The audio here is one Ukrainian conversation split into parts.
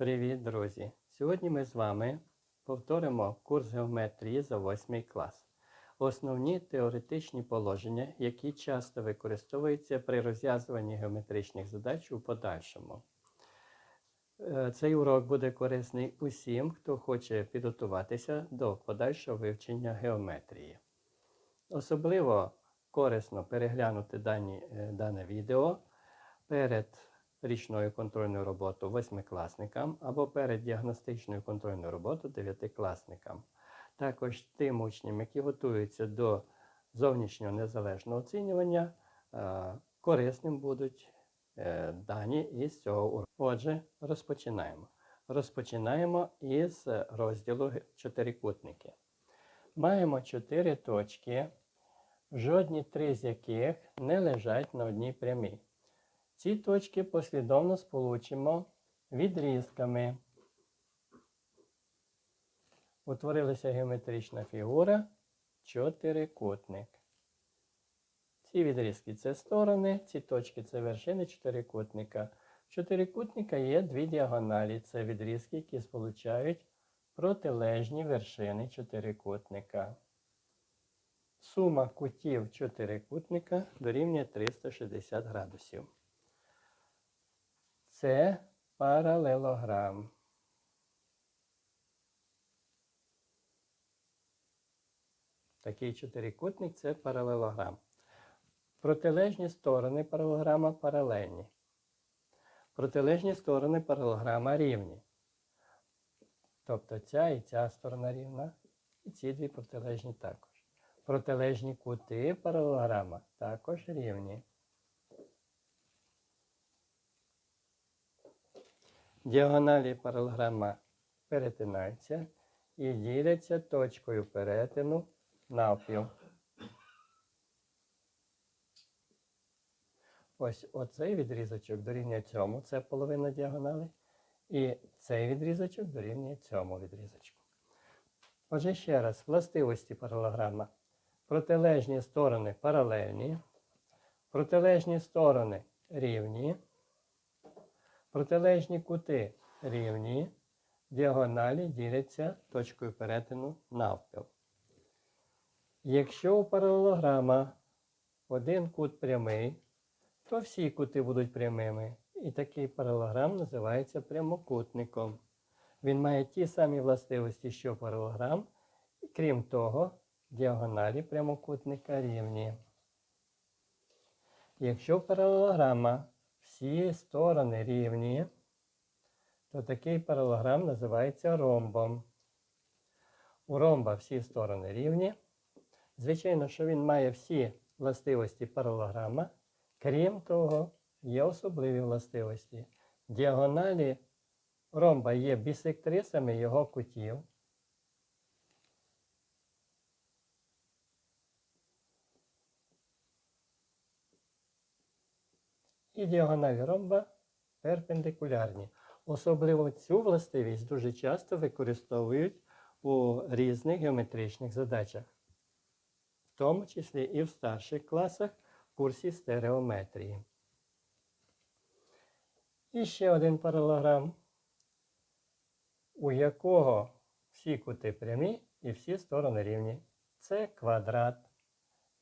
Привіт, друзі! Сьогодні ми з вами повторимо курс геометрії за 8 клас. Основні теоретичні положення, які часто використовуються при розв'язуванні геометричних задач у подальшому. Е, Цей урок буде корисний усім, хто хоче підготуватися до подальшого вивчення геометрії. Особливо корисно переглянути дані, е, дане відео перед річною контрольною роботою восьмикласникам або перед діагностичною контрольною роботою дев'ятикласникам. Також тим учням, які готуються до зовнішнього незалежного оцінювання, е, корисним будуть е, дані із цього уроку. Отже, розпочинаємо. Розпочинаємо із розділу чотирикутники. Маємо чотири точки, жодні три з яких не лежать на одній прямій. Ці точки послідовно сполучимо відрізками. Утворилася геометрична фігура чотирикутник. Ці відрізки це сторони, ці точки це вершини чотирикутника. В чотирикутника є дві діагоналі. Це відрізки, які сполучають протилежні вершини чотирикутника. Сума кутів чотирикутника дорівнює 360 градусів. Це паралелограм. Такий чотирикутник це паралелограм. Протилежні сторони паралелограма паралельні. Протилежні сторони паралелограма рівні. Тобто ця і ця сторона рівна, і ці дві протилежні також. Протилежні кути паралелограма також рівні. Діагоналі паралелограма перетинаються і діляться точкою перетину навпіл. Ось оцей відрізочок дорівнює цьому, це половина діагонали. І цей відрізочок дорівнює цьому відрізочку. Отже, ще раз, властивості паралелограма. Протилежні сторони паралельні, протилежні сторони рівні, протилежні кути рівні, діагоналі діляться точкою перетину навпіл. Якщо у паралелограма один кут прямий, то всі кути будуть прямими. І такий паралелограм називається прямокутником. Він має ті самі властивості, що паралелограм, крім того, діагоналі прямокутника рівні. Якщо паралелограма всі сторони рівні, то такий паралелограм називається ромбом. У ромба всі сторони рівні. Звичайно, що він має всі властивості паралелограма. Крім того, є особливі властивості. Діагоналі ромба є бісектрисами його кутів. І діагоналі ромба перпендикулярні. Особливо цю властивість дуже часто використовують у різних геометричних задачах, в тому числі і в старших класах в курсі стереометрії. І ще один паралелограм, у якого всі кути прямі і всі сторони рівні. Це квадрат.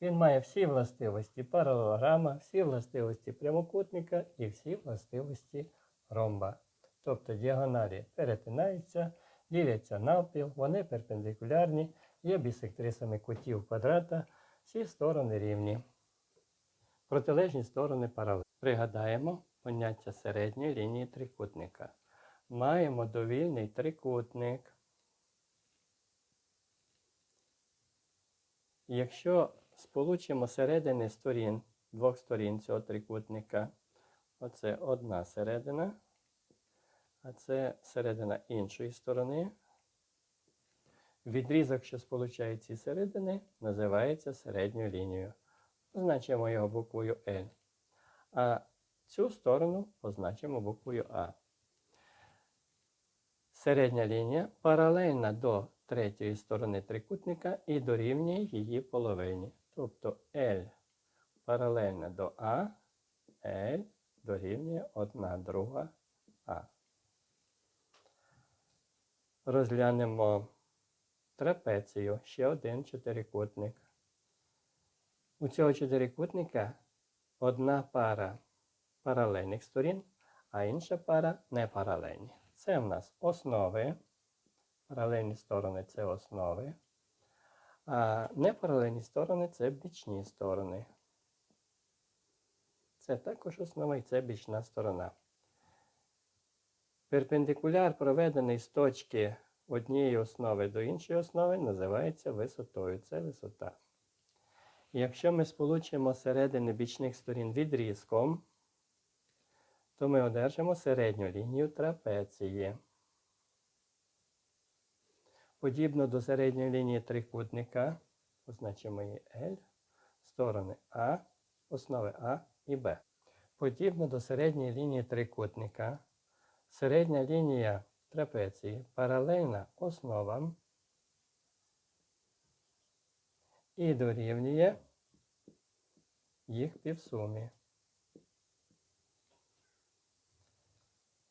Він має всі властивості паралелограма, всі властивості прямокутника і всі властивості ромба. Тобто діагоналі перетинаються, діляться навпіл, вони перпендикулярні, є бісектрисами кутів квадрата, всі сторони рівні. Протилежні сторони паралельні. Пригадаємо поняття середньої лінії трикутника. Маємо довільний трикутник. Якщо сполучимо середини сторін, двох сторін цього трикутника, оце одна середина, а це середина іншої сторони. Відрізок, що сполучає ці середини, називається середньою лінією. Позначимо його буквою L. А цю сторону позначимо буквою А. Середня лінія паралельна до третьої сторони трикутника і дорівнює її половині. Тобто L паралельна до А, L дорівнює 1 друга А. розглянемо трапецію, ще один чотирикутник. У цього чотирикутника одна пара паралельних сторін, а інша пара непаралельні. Це в нас основи. Паралельні сторони це основи. А непаралельні сторони це бічні сторони. Це також основа і це бічна сторона. Перпендикуляр, проведений з точки однієї основи до іншої основи, називається висотою. Це висота. Якщо ми сполучимо середини бічних сторін відрізком, то ми одержимо середню лінію трапеції. Подібно до середньої лінії трикутника, позначимо її L, сторони А, основи А і Б. Подібно до середньої лінії трикутника, середня лінія трапеції паралельна основам і дорівнює їх півсумі.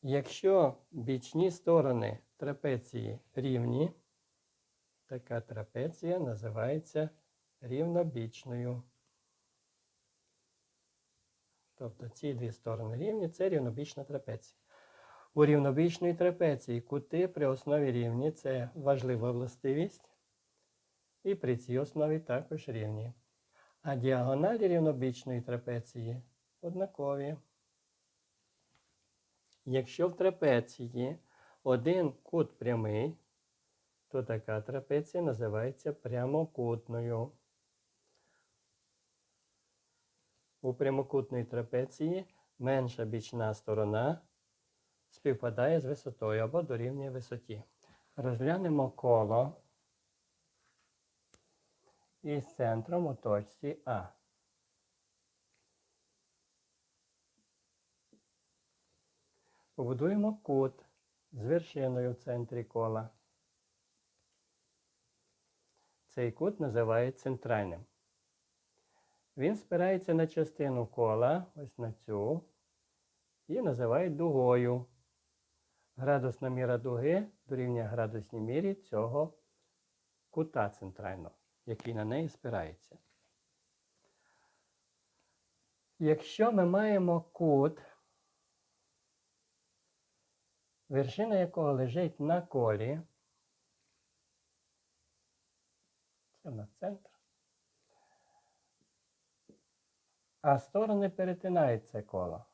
Якщо бічні сторони трапеції рівні, така трапеція називається рівнобічною. Тобто ці дві сторони рівні це рівнобічна трапеція. У рівнобічної трапеції кути при основі рівні це важлива властивість. І при цій основі також рівні. А діагоналі рівнобічної трапеції однакові. Якщо в трапеції один кут прямий, то така трапеція називається прямокутною. У прямокутної трапеції менша бічна сторона співпадає з висотою або дорівнює висоті. Розглянемо коло із центром у точці А. Побудуємо кут з вершиною в центрі кола. Цей кут називають центральним. Він спирається на частину кола, ось на цю, і називають дугою. Градусна міра дуги дорівнює градусній мірі цього кута центрального, який на неї спирається. Якщо ми маємо кут, вершина якого лежить на колі, це на центр, а сторони перетинають це коло.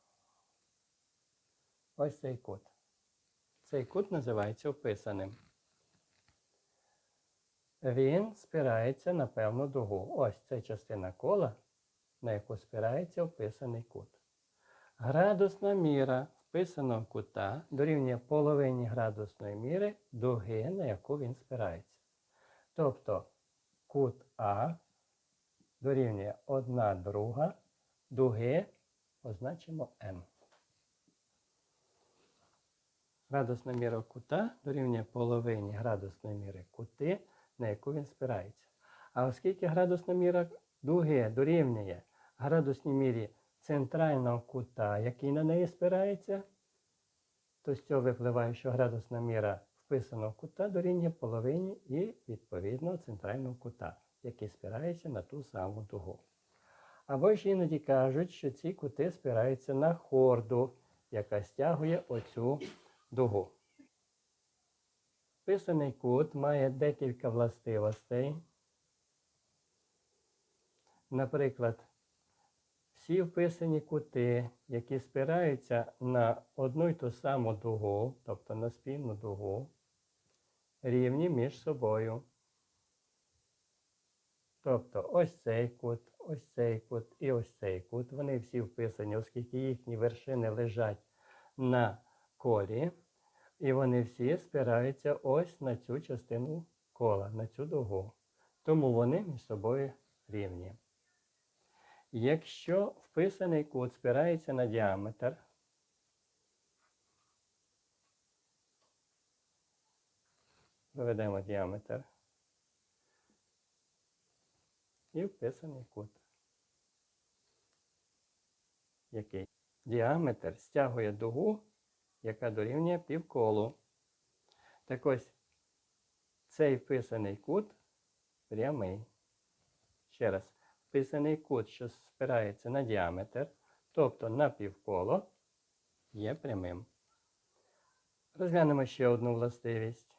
Ось цей кут. Цей кут називається описаним. Він спирається на певну дугу. Ось це частина кола, на яку спирається описаний кут. Градусна міра вписаного кута дорівнює половині градусної міри дуги, на яку він спирається. Тобто кут А дорівнює 1 друга дуги позначимо М. Градусна міра кута дорівнює половині градусної міри кути, на яку він спирається. А оскільки градусна міра дуги дорівнює градусній мірі центрального кута, який на неї спирається, то з цього випливає, що градусна міра вписаного кута дорівнює половині і відповідно центрального кута, який спирається на ту саму дугу. Або ж іноді кажуть, що ці кути спираються на хорду, яка стягує оцю дугу. Вписаний кут має декілька властивостей. Наприклад, всі вписані кути, які спираються на одну й ту саму дугу, тобто на спільну дугу, рівні між собою. Тобто ось цей кут, ось цей кут і ось цей кут. Вони всі вписані, оскільки їхні вершини лежать на колі, і вони всі спираються ось на цю частину кола, на цю дугу. Тому вони між собою рівні. Якщо вписаний кут спирається на діаметр, виведемо діаметр і вписаний кут. Який? Діаметр стягує дугу, яка дорівнює півколу. Так ось, цей вписаний кут прямий. Ще раз, вписаний кут, що спирається на діаметр, тобто на півколо, є прямим. Розглянемо ще одну властивість.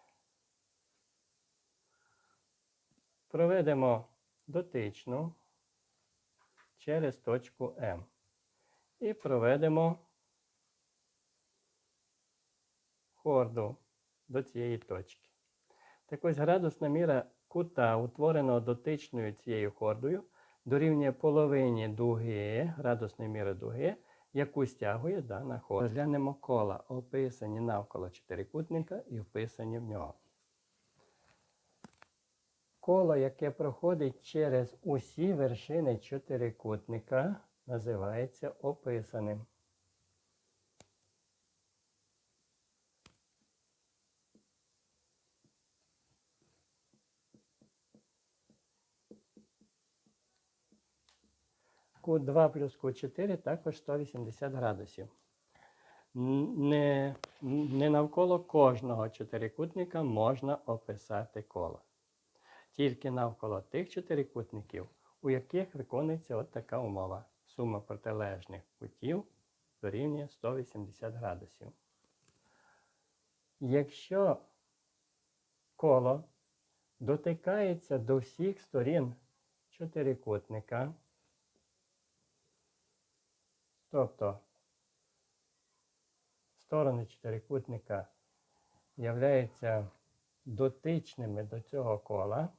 Проведемо дотичну через точку М. І проведемо хорду до цієї точки. Так ось градусна міра кута, утвореного дотичною цією хордою, дорівнює половині дуги, градусної міри дуги, яку стягує дана хорда. Розглянемо кола, описані навколо чотирикутника і вписані в нього. Коло, яке проходить через усі вершини чотирикутника, називається описаним. Кут 2 плюс кут 4 також 180 градусів. Не, не навколо кожного чотирикутника можна описати коло. Тільки навколо тих чотирикутників, у яких виконується от така умова. Сума протилежних кутів дорівнює 180 градусів. Якщо коло дотикається до всіх сторін чотирикутника, тобто сторони чотирикутника являються дотичними до цього кола,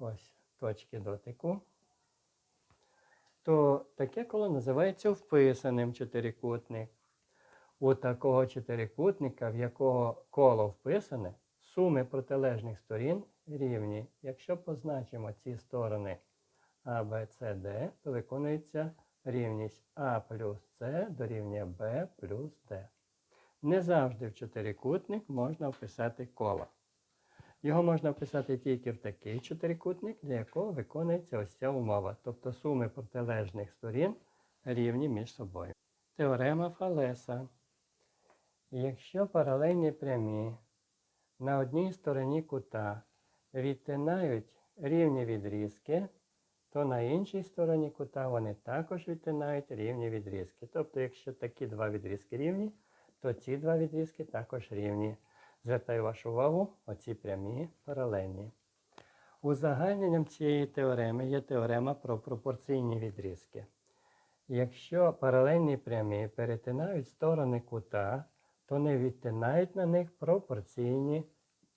ось точки дотику, то таке коло називається вписаним чотирикутник. У такого чотирикутника, в якого коло вписане, суми протилежних сторін рівні. Якщо позначимо ці сторони А, Б, С, Д, то виконується рівність А плюс С дорівнює Б плюс Д. Не завжди в чотирикутник можна вписати коло. Його можна вписати тільки в такий чотирикутник, для якого виконується ось ця умова, тобто суми протилежних сторін рівні між собою. Теорема Фалеса. Якщо паралельні прямі на одній стороні кута відтинають рівні відрізки, то на іншій стороні кута вони також відтинають рівні відрізки. Тобто, якщо такі два відрізки рівні, то ці два відрізки також рівні. Звертаю вашу увагу, оці прямі паралельні. Узагальненням цієї теореми є теорема про пропорційні відрізки. Якщо паралельні прямі перетинають сторони кута, то не відтинають на них пропорційні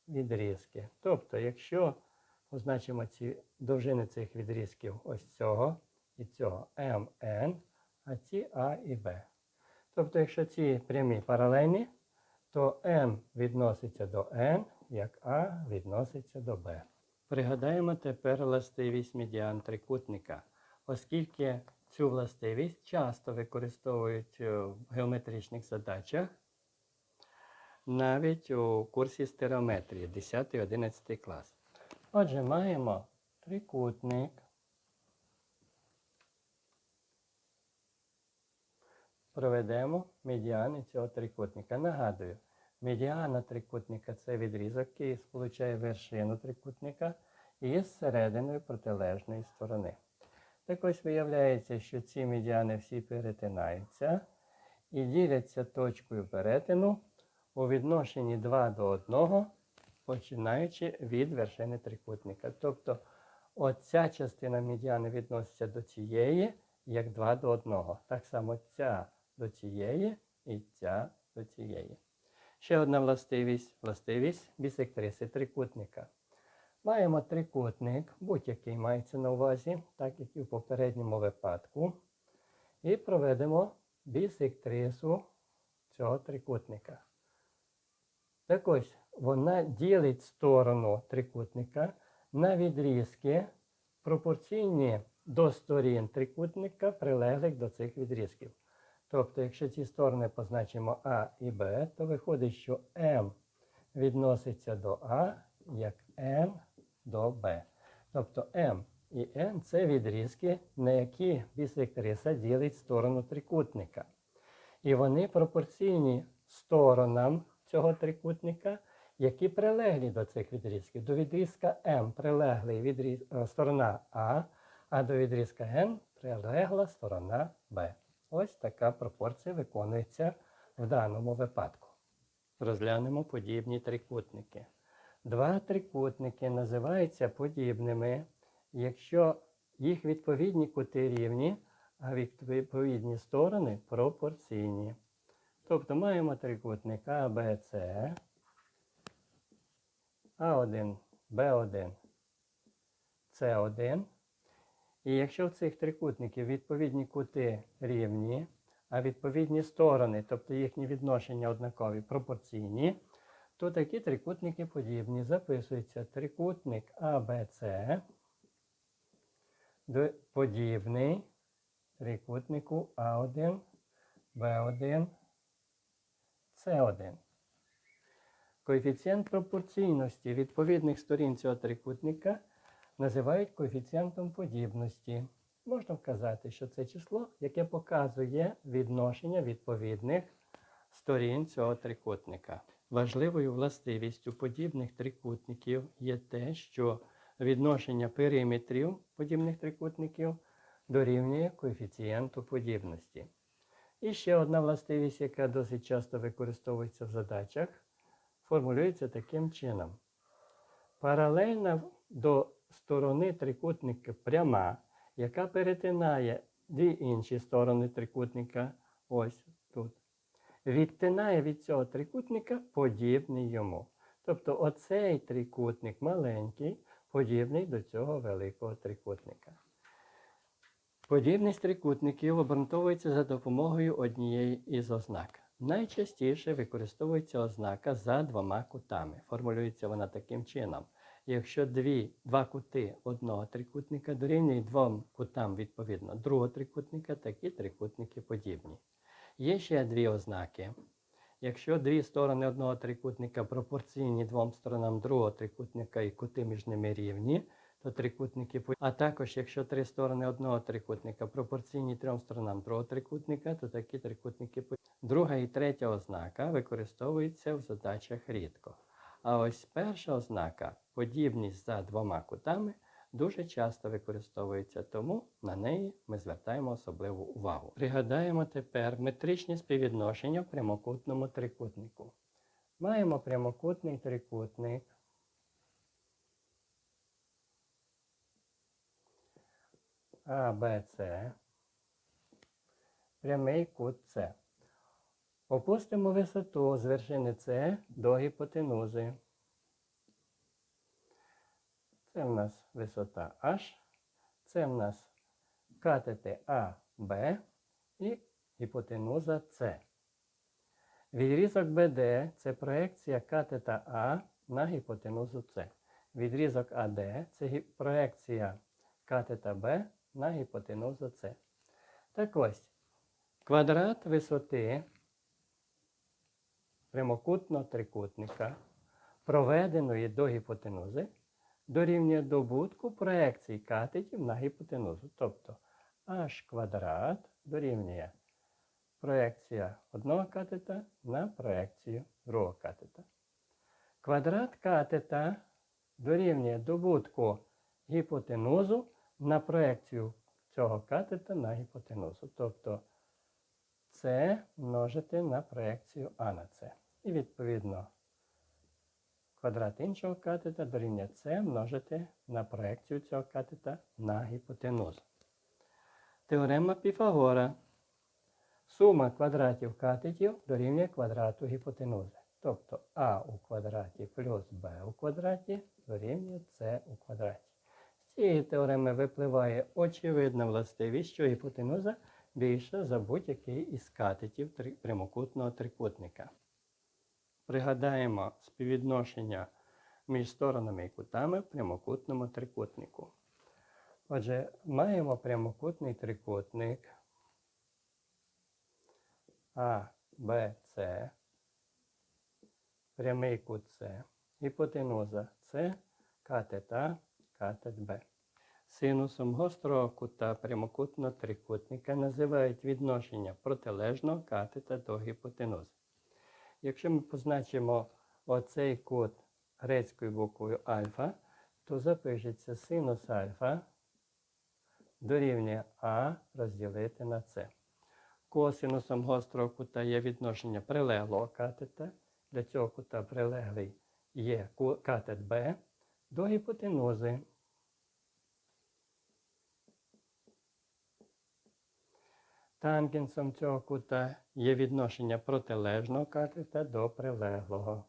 відрізки. Тобто, якщо позначимо ці довжини цих відрізків ось цього і цього МН, а ці А і Б. Тобто, якщо ці прямі паралельні, то М відноситься до N, як А відноситься до Б. Пригадаємо тепер властивість медіан трикутника, оскільки цю властивість часто використовують в геометричних задачах, навіть у курсі стереометрії 10-11 клас. Отже, маємо трикутник. Проведемо медіани цього трикутника. Нагадую, медіана трикутника це відрізок, який сполучає вершину трикутника із серединою протилежної сторони. Так ось виявляється, що ці медіани всі перетинаються і діляться точкою перетину у відношенні 2 до 1, починаючи від вершини трикутника. Тобто оця частина медіани відноситься до цієї як 2 до 1. Так само ця до цієї і ця до цієї. Ще одна властивість властивість бісектриси трикутника. Маємо трикутник, будь-який мається на увазі, так як і в попередньому випадку. І проведемо бісектрису цього трикутника. Так ось, вона ділить сторону трикутника на відрізки, пропорційні до сторін трикутника, прилеглих до цих відрізків. Тобто, якщо ці сторони позначимо А і Б, то виходить, що М відноситься до А, як Н до Б. Тобто М і Н це відрізки, на які бісектриса ділить сторону трикутника. І вони пропорційні сторонам цього трикутника які прилеглі до цих відрізків. До відрізка М прилеглий відріз... е, сторона А, а до відрізка Н прилегла сторона Б. Ось така пропорція виконується в даному випадку. Розглянемо подібні трикутники. Два трикутники називаються подібними, якщо їх відповідні кути рівні, а відповідні сторони пропорційні. Тобто маємо трикутник А, Б, С, А1, Б1, С1. І якщо в цих трикутників відповідні кути рівні, а відповідні сторони, тобто їхні відношення однакові, пропорційні, то такі трикутники подібні. Записується трикутник АБЦ подібний трикутнику А1, Б1, С1. Коефіцієнт пропорційності відповідних сторін цього трикутника називають коефіцієнтом подібності. Можна вказати, що це число, яке показує відношення відповідних сторін цього трикутника. Важливою властивістю подібних трикутників є те, що відношення периметрів подібних трикутників дорівнює коефіцієнту подібності. І ще одна властивість, яка досить часто використовується в задачах, формулюється таким чином. Паралельна до сторони трикутника пряма, яка перетинає дві інші сторони трикутника, ось тут, відтинає від цього трикутника подібний йому. Тобто оцей трикутник маленький, подібний до цього великого трикутника. Подібність трикутників обґрунтовується за допомогою однієї із ознак. Найчастіше використовується ознака за двома кутами. Формулюється вона таким чином. Якщо дві, два кути одного трикутника дорівнюють двом кутам відповідно другого трикутника, такі трикутники подібні. Є ще дві ознаки. Якщо дві сторони одного трикутника пропорційні двом сторонам другого трикутника і кути між ними рівні, то трикутники по- А також, якщо три сторони одного трикутника пропорційні трьом сторонам другого трикутника, то такі трикутники по- Друга і третя ознака використовуються в задачах рідко. А ось перша ознака, подібність за двома кутами, дуже часто використовується, тому на неї ми звертаємо особливу увагу. Пригадаємо тепер метричні співвідношення в прямокутному трикутнику. Маємо прямокутний трикутник. А, Б, С. Прямий кут С. Опустимо висоту з вершини С до гіпотенузи. Це в нас висота H, це в нас катети А, Б і гіпотенуза С. Відрізок БД це проекція катета А на гіпотенузу С. Відрізок АД це проекція катета Б на гіпотенузу С. Так ось, квадрат висоти прямокутного трикутника, проведеної до гіпотенузи, дорівнює добутку проекцій катетів на гіпотенузу. Тобто h квадрат дорівнює проекція одного катета на проекцію другого катета. Квадрат катета дорівнює добутку гіпотенузу на проекцію цього катета на гіпотенузу. Тобто С множити на проекцію А на С. І відповідно квадрат іншого катета дорівнює С множити на проекцію цього катета на гіпотенузу. Теорема Піфагора. Сума квадратів катетів дорівнює квадрату гіпотенузи. Тобто А у квадраті плюс Б у квадраті дорівнює С у квадраті. З цієї теореми випливає очевидна властивість, що гіпотенуза більша за будь-який із катетів прямокутного трикутника. Пригадаємо співвідношення між сторонами і кутами в прямокутному трикутнику. Отже, маємо прямокутний трикутник А, Б, С, прямий кут С, гіпотенуза С, катет А, катет Б. Синусом гострого кута прямокутного трикутника називають відношення протилежного катета до гіпотенузи. Якщо ми позначимо оцей кут грецькою буквою альфа, то запишеться синус альфа дорівнює А розділити на С. Косинусом гострого кута є відношення прилеглого катета. Для цього кута прилеглий є катет Б до гіпотенузи. Тангенсом цього кута є відношення протилежного катета до прилеглого.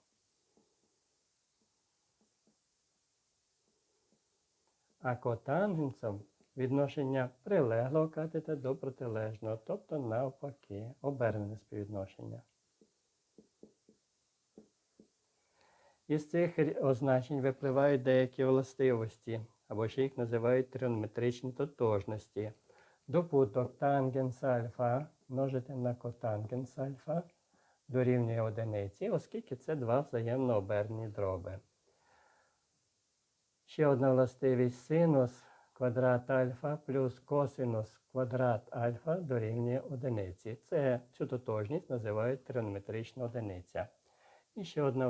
А котангенсом відношення прилеглого катета до протилежного, тобто навпаки, обернене співвідношення. Із цих означень випливають деякі властивості, або ще їх називають тригонометричні тотожності. Добуток тангенс альфа множити на котангенс альфа дорівнює одиниці, оскільки це два взаємно обернені дроби. Ще одна властивість синус квадрат альфа плюс косинус квадрат альфа дорівнює одиниці. Це цю тотожність називають тригонометрична одиниця. І ще одна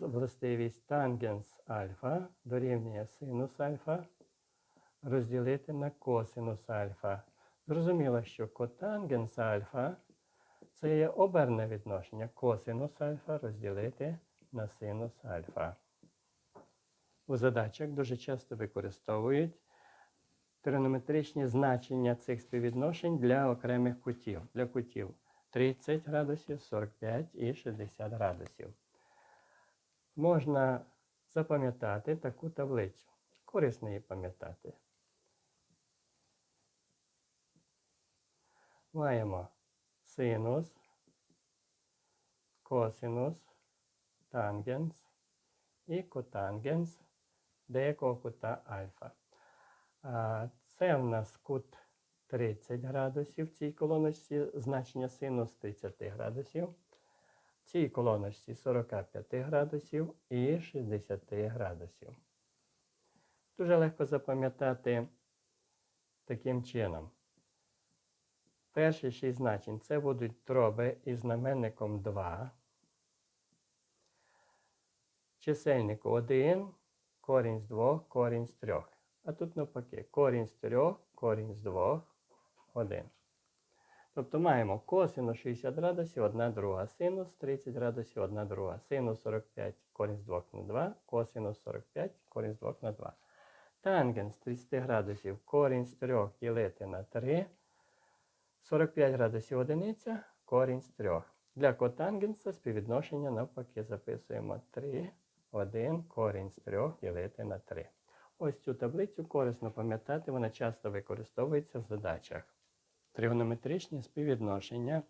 властивість тангенс альфа дорівнює синус альфа розділити на косинус альфа. Зрозуміло, що котангенс альфа це є оберне відношення косинус альфа розділити на синус альфа. У задачах дуже часто використовують тригонометричні значення цих співвідношень для окремих кутів. Для кутів 30 градусів, 45 і 60 градусів. Можна запам'ятати таку таблицю. Корисно її пам'ятати. Маємо синус, косинус, тангенс і котангенс деякого кута альфа. Це в нас кут 30 градусів в цій колоночці, значення синус 30 градусів. В цій колоночці 45 градусів і 60 градусів. Дуже легко запам'ятати таким чином. Перші шість значень це будуть дроби із знаменником 2. Чисельнику 1, корінь з 2, корінь з 3. А тут навпаки, корінь з 3, корінь з 2, 1. Тобто маємо косинус 60 градусів, 1 друга, синус 30 градусів, 1 друга, синус 45, корінь з 2 на 2, косинус 45, корінь з 2 на 2. Тангенс 30 градусів, корінь з 3 ділити на 3, 45 градусів одиниця, корінь з 3. Для котангенса співвідношення навпаки записуємо 3, 1, корінь з 3 ділити на 3. Ось цю таблицю корисно пам'ятати, вона часто використовується в задачах. Тригонометричні співвідношення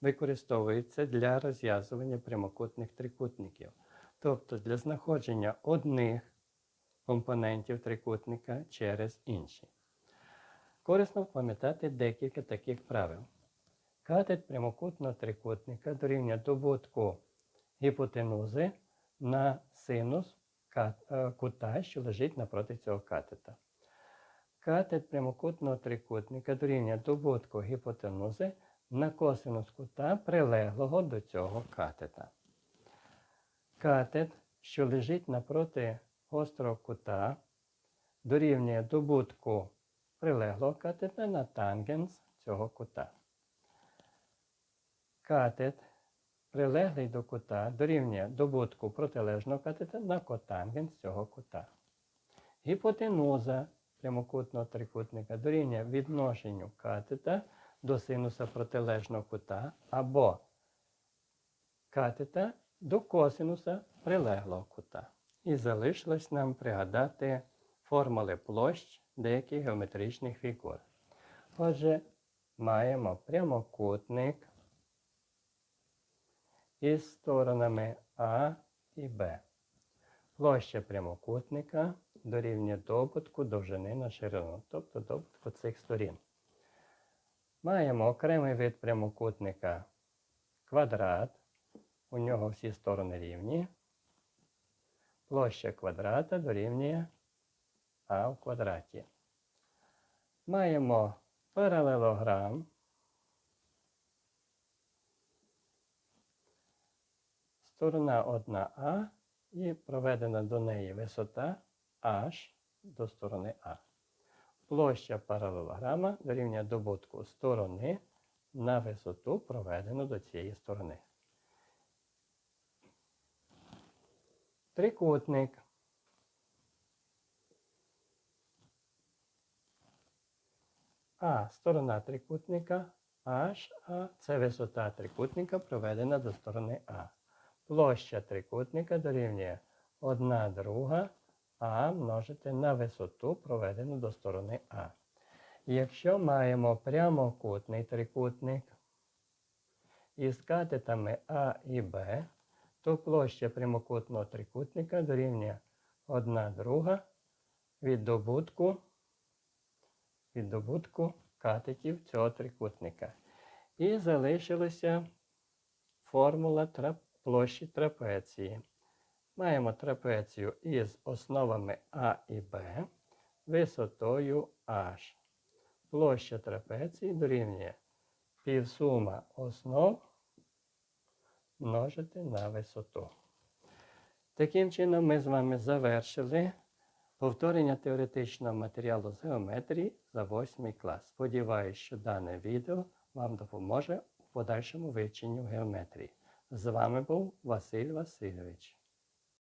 використовуються для розв'язування прямокутних трикутників, тобто для знаходження одних компонентів трикутника через інші. Корисно пам'ятати декілька таких правил. Катет прямокутного трикутника дорівнює добутку гіпотенузи на синус е, кута, що лежить напроти цього катета. Катет прямокутного трикутника дорівнює добутку гіпотенузи на косинус кута, прилеглого до цього катета. Катет, що лежить напроти гострого кута, дорівнює добутку прилеглого катета на тангенс цього кута. Катет, прилеглий до кута, дорівнює добутку протилежного катета на котангенс цього кута. Гіпотенуза прямокутного трикутника дорівнює відношенню катета до синуса протилежного кута або катета до косинуса прилеглого кута. І залишилось нам пригадати формули площ деяких геометричних фігур. Отже, маємо прямокутник із сторонами А і Б. Площа прямокутника дорівнює добутку довжини на ширину, тобто добутку цих сторін. Маємо окремий вид прямокутника квадрат. У нього всі сторони рівні. Площа квадрата дорівнює А в квадраті. Маємо паралелограм. сторона 1А і проведена до неї висота H до сторони А. Площа паралелограма дорівнює добутку сторони на висоту, проведену до цієї сторони. Трикутник. А сторона трикутника HA – це висота трикутника, проведена до сторони А. Площа трикутника дорівнює 1 друга А множити на висоту, проведену до сторони А. Якщо маємо прямокутний трикутник із катетами А і Б, то площа прямокутного трикутника дорівнює 1 друга від добутку, від добутку катетів цього трикутника. І залишилася формула трап- площі трапеції. Маємо трапецію із основами А і Б висотою H. Площа трапеції дорівнює півсума основ множити на висоту. Таким чином, ми з вами завершили повторення теоретичного матеріалу з геометрії за 8 клас. Сподіваюсь, що дане відео вам допоможе у подальшому вивченню геометрії. З вами був Василь Васильович.